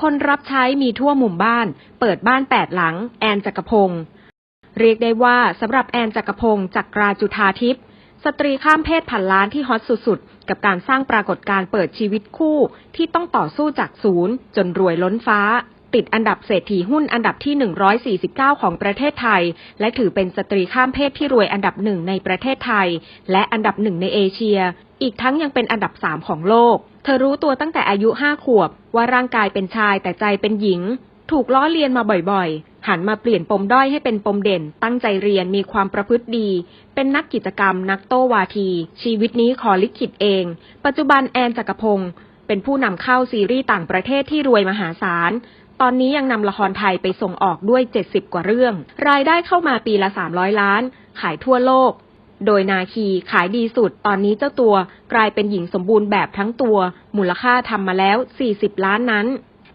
คนรับใช้มีทั่วมุมบ้าน เปิดบ้านแปดหลัง แอนจักรพงศ์เรียกได้ว่าสำหรับแอนจักรพงศ์จากกราจุธาทิพย์สตรีข้ามเพศพันล้านที่ฮอตสุดๆ กับการสร้างปรากฏการณ์เปิดชีวิตคู่ที่ต้องต่อสู้จากศูนย์ จนรวยล้นฟ้า ติดอันดับเศรษฐีหุ้นอันดับที่ 149 ของประเทศไทย และถือเป็นสตรีข้ามเพศที่รวยอันดับหนึ่งในประเทศไทย และอันดับหนึ่งในเอเชีย อีกทั้งยังเป็นอันดับสามของโลก เธอรู้ตัวตั้งแต่อายุห้าขวบ ว่าร่างกายเป็นชายแต่ใจเป็นหญิง ถูกล้อเลียนมาบ่อยๆ หันมาเปลี่ยนปมด้อยให้เป็นปมเด่น ตั้งใจเรียนมีความประพฤติดี เป็นนักกิจกรรม นักโต้วาที ชีวิตนี้ขอลิขิตเอง ปัจจุบันแอนจักรพงศ์เป็นผู้นำเข้าซีรีส์ต่างประเทศที่รวยมหาศาลตอนนี้ยังนำละครไทยไปส่งออกด้วย 70 กว่าเรื่อง รายได้เข้ามาปีละ 300 ล้าน ขายทั่วโลก โดยนาคีขายดีสุด ตอนนี้เจ้าตัวกลายเป็นหญิงสมบูรณ์แบบทั้งตัว มูลค่าทำมาแล้ว 40 ล้านนั้น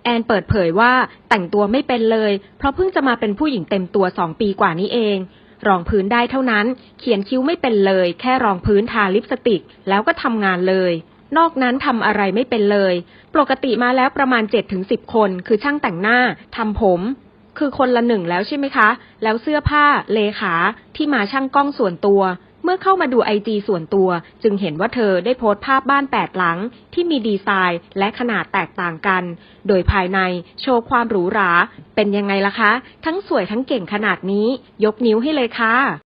แอนเปิดเผยว่าแต่งตัวไม่เป็นเลย เพราะเพิ่งจะมาเป็นผู้หญิงเต็มตัว2ปีกว่านี้เอง รองพื้นได้เท่านั้น เขียนคิ้วไม่เป็นเลย แค่รองพื้นทาลิปสติก แล้วก็ทำงานเลยนอกนั้นทำอะไรไม่เป็นเลย ปกติมาแล้วประมาณ 7-10 คน คือช่างแต่งหน้า ทำผม คือคนละหนึ่งแล้วใช่ไหมคะ แล้วเสื้อผ้า เลขา ที่มาช่างกล้องส่วนตัว มื่อเข้ามาดูไอจีส่วนตัว จึงเห็นว่าเธอได้โพสต์ภาพบ้านแปดหลัง ที่มีดีไซน์และขนาดแตกต่างกัน โดยภายในโชว์ความหรูหรา เป็นยังไงล่ะคะ ทั้งสวยทั้งเก่งขนาดนี้ ยกนิ้วให้เลยค่ะ